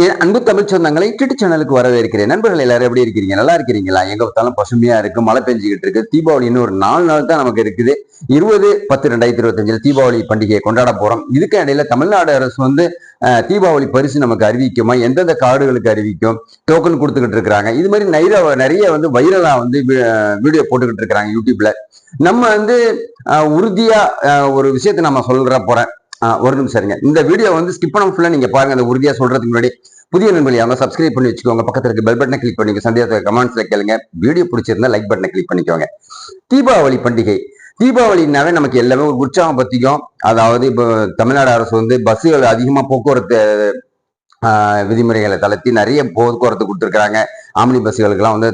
என் அன்பு தமிழ் சொந்தங்களை ட்விட்டர் சேனலுக்கு வரவேற்கிறேன். நண்பர்கள் எல்லாரும் எப்படி இருக்கிறீங்க நல்லா இருக்கிறீங்களா? எங்க பார்த்தாலும் பசுமையா இருக்கு மழை பெஞ்சுக்கிட்டு இருக்கு. தீபாவளி இன்னும் ஒரு நாலு நாள் தான் நமக்கு இருக்குது. இருபது பத்து ரெண்டாயிரத்தி இருபத்தஞ்சில் தீபாவளி பண்டிகையை கொண்டாட போறோம். இதுக்கு இடையில தமிழ்நாடு அரசு வந்து தீபாவளி பரிசு நமக்கு அறிவிக்குமா? எந்தெந்த கார்டுகளுக்கு அறிவிக்கும்? டோக்கன் கொடுத்துக்கிட்டு இருக்கிறாங்க. இது மாதிரி நிறைய நிறைய வந்து வைரலா வந்து வீடியோ போட்டுக்கிட்டு இருக்கிறாங்க யூடியூப்ல நம்ம வந்து உறுதியா ஒரு விஷயத்த நம்ம சொல்ற போறேன். ஒரு நிமிஷம் இருங்க. இந்த வீடியோ வந்து ஸ்கிப் பண்ண ஃபுல்லாக நீங்கள் பாருங்க. அந்த உறுதியாக சொல்றதுக்கு முன்னாடி புதிய நண்பர்கள் யாரும் சப்ஸ்கிரைப் பண்ணி வச்சுக்கோங்க. பக்கத்தில் இருக்க பெல் பட்டனை கிளிக் பண்ணிக்க சந்தேகத்தை கமெண்ட்ஸில் கேளுங்க. வீடியோ பிடிச்சிருந்தா லைக் பட்டனை கிளிக் பண்ணிக்கோங்க. தீபாவளி பண்டிகை. தீபாவளினாவே நமக்கு எல்லாமே ஒரு உற்சாகம் பற்றிக்கும் அதாவது இப்போ தமிழ்நாடு அரசு வந்து பஸ்ஸுகள் அதிகமாக போக்குவரத்து விதிமுறைகளை தளர்த்தி நிறைய போக்குவரத்து கொடுத்துருக்குறாங்க. ஆம்னி பஸ்ஸுகளுக்கெல்லாம் வந்து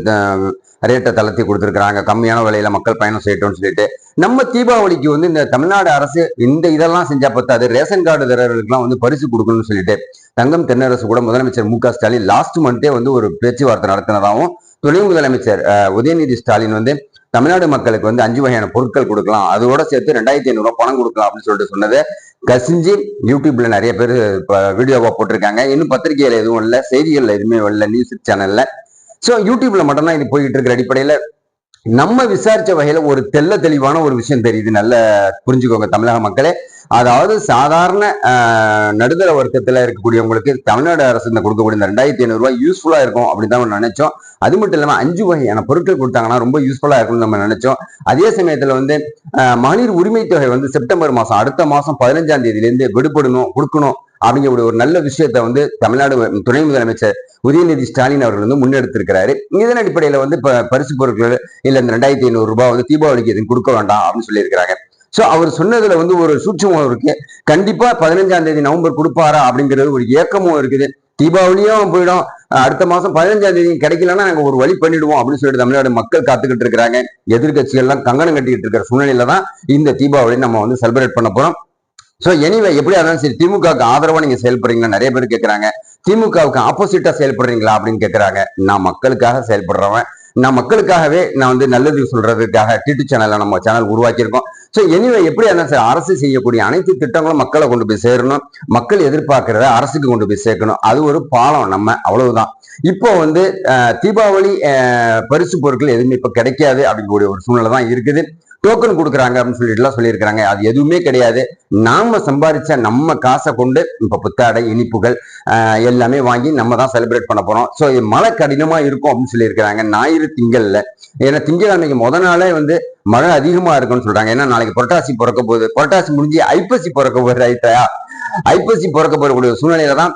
ரேட்டை தளர்த்தி கொடுத்துருக்காங்க கம்மியான விலையில மக்கள் பயணம் செய்யட்டும்னு சொல்லிட்டு நம்ம தீபாவளிக்கு வந்து இந்த தமிழ்நாடு அரசு இந்த இதெல்லாம் செஞ்சா பத்தாது. ரேஷன் கார்டு தரர்களுக்குலாம் வந்து பரிசு கொடுக்கணும்னு சொல்லிட்டு தங்கம் தென்னரசு கூட முதலமைச்சர் மு க ஸ்டாலின் லாஸ்ட் மந்தே வந்து ஒரு பேச்சுவார்த்தை நடத்தினதாகவும் துணை முதலமைச்சர் உதயநிதி ஸ்டாலின் வந்து தமிழ்நாடு மக்களுக்கு வந்து அஞ்சு வகையான பொருட்கள் கொடுக்கலாம். அதோட சேர்த்து ரெண்டாயிரத்தி ஐநூறுரூவா பணம் கொடுக்கலாம் அப்படின்னு சொல்லிட்டு சொன்னதை. கசிஞ்சு யூடியூப்ல நிறைய பேர் வீடியோவா போட்டிருக்காங்க. இன்னும் பத்திரிகையில எதுவும் இல்லை செய்திகள்ல எதுவுமே இல்லை நியூஸ் சேனல்ல ஸோ யூடியூப்ல மட்டும்தான் இது போயிட்டு இருக்கிற அடிப்படையில. நம்ம விசாரிச்ச வகையில ஒரு தெல்ல தெளிவான ஒரு விஷயம் தெரியுது. நல்ல புரிஞ்சுக்கோங்க தமிழக மக்களே. அதாவது சாதாரண நடுத்தர வர்க்கத்துல இருக்கக்கூடியவங்களுக்கு தமிழ்நாடு அரசு இந்த கொடுக்கக்கூடிய இந்த ரெண்டாயிரத்தி ஐநூறுரூவா யூஸ்ஃபுல்லாக யூஸ்ஃபுல்லா இருக்கும் அப்படின்னு தான் நினைச்சோம். அது மட்டும் இல்லாம அஞ்சு வகையான பொருட்கள் கொடுத்தாங்கன்னா ரொம்ப யூஸ்ஃபுல்லா இருக்கும்னு நம்ம நினைச்சோம். அதே சமயத்துல வந்து மகளிர் உரிமை தொகை வந்து செப்டம்பர் மாசம் அடுத்த மாசம் பதினஞ்சாம் தேதியிலேருந்து விடுபடணும் கொடுக்கணும். அப்படிங்கிற ஒரு நல்ல விஷயத்தை வந்து தமிழ்நாடு துணை முதலமைச்சர் உதயநிதி ஸ்டாலின் அவர்கள் வந்து முன்னெடுத்திருக்கிறாரு. இதன் அடிப்படையில் வந்து இப்போ பரிசு பொருட்கள் இல்லை இந்த ரெண்டாயிரத்தி ஐநூறு ரூபாய் வந்து தீபாவளிக்கு எதுவும் கொடுக்க வேண்டாம் அப்படின்னு சொல்லியிருக்கிறாங்க. ஸோ அவர் சொன்னதுல வந்து ஒரு சூட்சமும் இருக்கு. கண்டிப்பா பதினஞ்சாம் தேதி நவம்பர் கொடுப்பாரா அப்படிங்கிறது ஒரு ஏக்கமும் இருக்குது. தீபாவளியும் போயிடும். அடுத்த மாசம் பதினஞ்சாம் தேதி கிடைக்கலன்னா நாங்க ஒரு வழி பண்ணிடுவோம் அப்படின்னு சொல்லிட்டு தமிழ்நாடு மக்கள் காத்துக்கிட்டு இருக்கிறாங்க. எதிர்கட்சிகள்லாம் கங்கணம் கட்டிக்கிட்டு இருக்கிற சூழ்நிலையில தான் இந்த தீபாவளி நம்ம வந்து செலிப்ரேட் பண்ண போறோம். ஸோ எனிவே எப்படியா இருந்தாலும் சரி திமுகவுக்கு ஆதரவாக நீங்கள் செயல்படுறீங்களா? நிறைய பேர் கேட்கறாங்க திமுகவுக்கு ஆப்போசிட்டா செயல்படுறீங்களா? அப்படின்னு கேட்கறாங்க நான் மக்களுக்காக செயல்படுறவன். நான் மக்களுக்காகவே நான் வந்து நல்லது சொல்றதுக்காக டிடி சேனலை நம்ம சேனல் உருவாக்கியிருக்கோம். ஸோ எனிவே எப்படி இருந்தாலும் சரி அரசு செய்யக்கூடிய அனைத்து திட்டங்களும் மக்களை கொண்டு போய் சேரணும். மக்கள் எதிர்பார்க்கிறத அரசுக்கு கொண்டு போய் சேர்க்கணும். அது ஒரு பாலம் நம்ம அவ்வளவுதான். இப்போ வந்து தீபாவளி பரிசு பொருட்கள் எதுவுமே இப்போ கிடைக்காது அப்படிங்கக்கூடிய ஒரு சூழ்நிலை தான் இருக்குது. டோக்கன் கொடுக்குறாங்க அப்படின்னு சொல்லிட்டுலாம் சொல்லியிருக்கிறாங்க. அது எதுவுமே கிடையாது. நாம சம்பாதிச்ச நம்ம காசை கொண்டு இப்போ புத்தாடை இனிப்புகள் எல்லாமே வாங்கி நம்ம தான் செலிப்ரேட் பண்ண போறோம். ஸோ மழை கடினமாக இருக்கும் அப்படின்னு சொல்லியிருக்கிறாங்க. ஞாயிறு திங்கள்ல. ஏன்னா திங்கட்கிழமைக்கு முத நாளே வந்து மழை அதிகமாக இருக்கும்னு சொல்றாங்க. ஏன்னா நாளைக்கு புரட்டாசி பிறக்க போகுது. புரட்டாசி முடிஞ்சு ஐப்பசி பிறக்க போகுது ரைட்டா? ஐப்பசி பிறக்க போகக்கூடிய சூழ்நிலையில தான்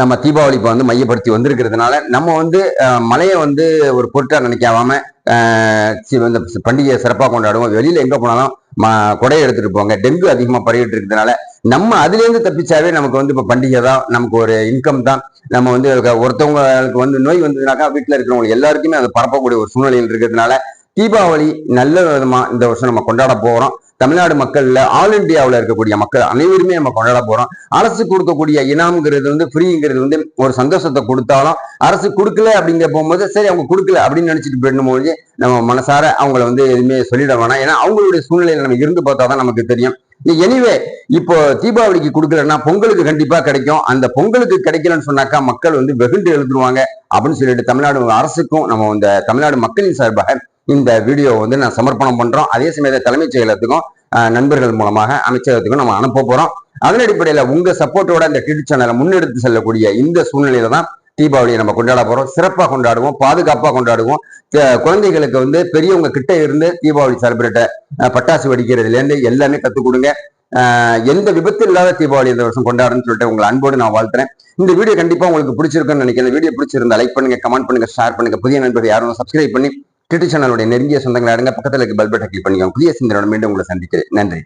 நம்ம தீபாவளி இப்போ வந்து மையப்படுத்தி வந்திருக்கிறதுனால நம்ம வந்து மலையை வந்து ஒரு பொருட்டாக நினைக்காம இந்த பண்டிகையை சிறப்பாக கொண்டாடுவோம். வெளியில் எங்கே போனாலும் ம- கொடையை எடுத்துகிட்டு போங்க. டெங்கு அதிகமாக பரவிட்டு இருக்கிறதுனால நம்ம அதுலேருந்து தப்பிச்சாவே நமக்கு வந்து இப்போ பண்டிகை தான் நமக்கு ஒரு இன்கம் தான். நம்ம வந்து ஒருத்தவங்களுக்கு வந்து நோய் வந்ததுனாக்கா வீட்டில் இருக்கிறவங்க எல்லாருக்குமே அது பரப்பக்கூடிய ஒரு சூழ்நிலையில் இருக்கிறதுனால தீபாவளி நல்ல விதமாக இந்த வருஷம் நம்ம கொண்டாட போகிறோம் தமிழ்நாடு மக்கள்ல ஆல் இண்டியாவில் இருக்கக்கூடிய மக்கள் அனைவருமே நம்ம கொண்டாட போறோம். அரசு கொடுக்கக்கூடிய இனாம்ங்கிறது வந்து ஃப்ரீங்கிறது வந்து ஒரு சந்தோஷத்தை கொடுத்தாலும் அரசு கொடுக்கல அப்படிங்கிற போகும்போது சரி அவங்க கொடுக்கல அப்படின்னு நினைச்சிட்டு போயிடும்போது நம்ம மனசார அவங்கள வந்து எதுவுமே சொல்லிட வேணாம். ஏன்னா அவங்களுடைய சூழ்நிலையில நம்ம இருந்து பார்த்தா தான் நமக்கு தெரியும். எனிவே இப்போ தீபாவளிக்கு கொடுக்கலன்னா பொங்கலுக்கு கண்டிப்பா கிடைக்கும். அந்த பொங்கலுக்கு கிடைக்கலன்னு சொன்னாக்கா மக்கள் வந்து வெகுண்டு எழுதுருவாங்க அப்படின்னு சொல்லிட்டு தமிழ்நாடு அரசுக்கும் நம்ம இந்த தமிழ்நாடு மக்களின் சார்பாக இந்த வீடியோ வந்து நான் சமர்ப்பணம் பண்ணுறோம் அதே சமயத்தில் தலைமைச் செயலகத்துக்கும் நண்பர்கள் மூலமாக அமைச்சகத்துக்கும் நம்ம அனுப்ப போகிறோம் அதன் அடிப்படையில் உங்கள் சப்போர்ட்டோட இந்த டிவி சேனலை முன்னெடுத்து செல்லக்கூடிய இந்த சூழ்நிலையில தான் தீபாவளியை நம்ம கொண்டாட போகிறோம் சிறப்பாக கொண்டாடுவோம் பாதுகாப்பாக கொண்டாடுவோம். குழந்தைகளுக்கு வந்து பெரியவங்க கிட்ட இருந்து தீபாவளி செலிப்ரேட்டை பட்டாசு வெடிக்கிறதுலேருந்து எல்லாமே கற்றுக் கொடுங்க. எந்த விபத்து இல்லாத தீபாவளி இந்த வருஷம் கொண்டாடுன்னு சொல்லிட்டு உங்களை அன்போடு நான் வாழ்த்துறேன். இந்த வீடியோ கண்டிப்பாக உங்களுக்கு பிடிச்சிருக்குன்னு நினைக்கிறேன். வீடியோ பிடிச்சிருந்தா லைக் பண்ணுங்க கமெண்ட் பண்ணுங்க ஷேர் பண்ணுங்க. புதிய நண்பர் யாரும் சப்ஸ்கிரைப் பண்ணி டிடி சேனலுடைய நெருங்கிய சொந்தங்களை அடுங்க பக்கத்தில் இருக்க பெல் கிளிக் பண்ணிக்கோங்க. புதிய சிந்தனையோட மீண்டும் உங்களை சந்திக்கிறேன். நன்றி.